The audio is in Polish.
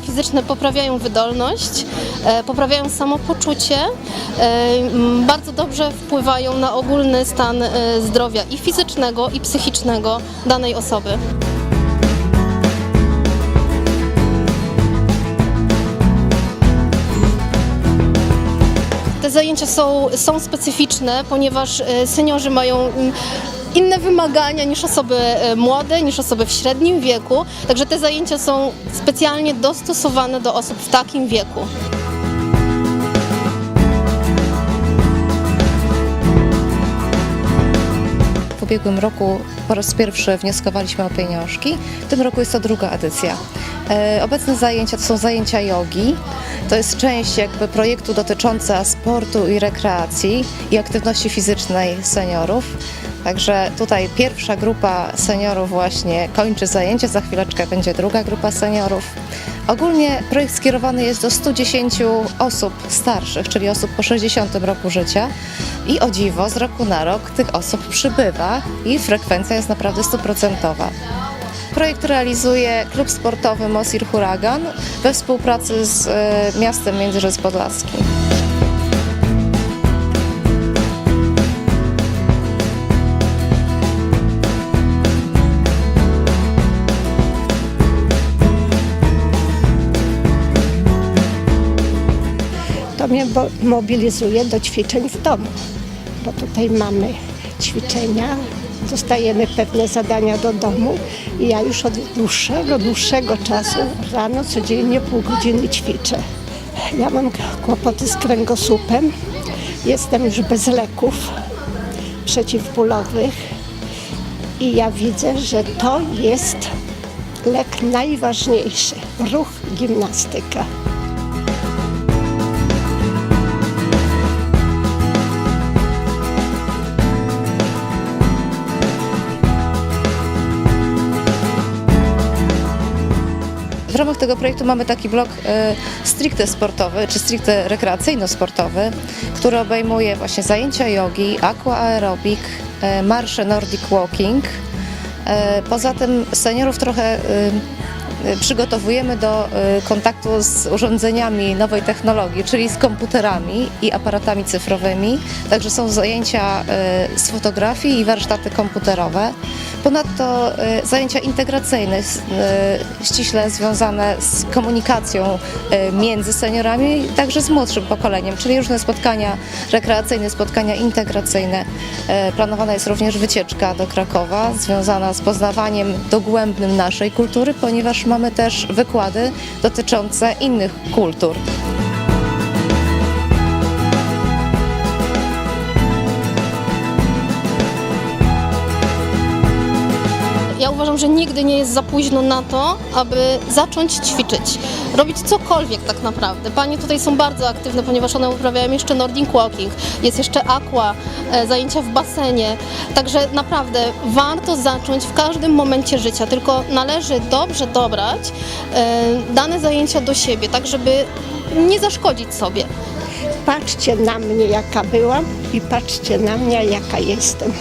fizyczne poprawiają wydolność, e, poprawiają samopoczucie, e, bardzo dobrze wpływają na ogólny stan e, zdrowia i fizycznego, i psychicznego danej osoby. Te zajęcia są, są specyficzne, ponieważ seniorzy mają inne wymagania niż osoby e, młode, niż osoby w średnim wieku. Także te zajęcia są specjalnie dostosowane do osób w takim wieku. W ubiegłym roku po raz pierwszy wnioskowaliśmy o pieniążki. W tym roku jest to druga edycja. E, Obecne zajęcia to są zajęcia jogi. To jest część jakby projektu dotycząca sportu i rekreacji i aktywności fizycznej seniorów. Także tutaj pierwsza grupa seniorów właśnie kończy zajęcia, za chwileczkę będzie druga grupa seniorów. Ogólnie projekt skierowany jest do 110 osób starszych, czyli osób po 60 roku życia i o dziwo z roku na rok tych osób przybywa i frekwencja jest naprawdę stuprocentowa. Projekt realizuje klub sportowy Mosir Huragan we współpracy z e, miastem Międzyrzec Podlaski. To mnie mobilizuje do ćwiczeń w domu, bo tutaj mamy ćwiczenia, dostajemy pewne zadania do domu i ja już od dłuższego, dłuższego czasu rano codziennie pół godziny ćwiczę. Ja mam kłopoty z kręgosłupem, jestem już bez leków przeciwbólowych i ja widzę, że to jest lek najważniejszy, ruch, gimnastyka. Ramach tego projektu mamy taki blok e, stricte sportowy, czy stricte rekreacyjno-sportowy, który obejmuje właśnie zajęcia jogi, aqua aerobik, e, marsze nordic walking. E, Poza tym seniorów trochę przygotowujemy do kontaktu z urządzeniami nowej technologii, czyli z komputerami i aparatami cyfrowymi. Także są zajęcia z fotografii i warsztaty komputerowe. Ponadto e, zajęcia integracyjne, e, ściśle związane z komunikacją e, między seniorami, także z młodszym pokoleniem, czyli różne spotkania rekreacyjne, spotkania integracyjne. Planowana jest również wycieczka do Krakowa związana z poznawaniem dogłębnym naszej kultury, ponieważ mamy też wykłady dotyczące innych kultur. Ja uważam, że nigdy nie jest za późno na to, aby zacząć ćwiczyć, robić cokolwiek tak naprawdę. Panie tutaj są bardzo aktywne, ponieważ one uprawiają jeszcze Nordic Walking, jest jeszcze aqua, e, zajęcia w basenie. Także naprawdę warto zacząć w każdym momencie życia, tylko należy dobrze dobrać e, dane zajęcia do siebie, tak żeby nie zaszkodzić sobie. Patrzcie na mnie, jaka byłam i patrzcie na mnie, jaka jestem.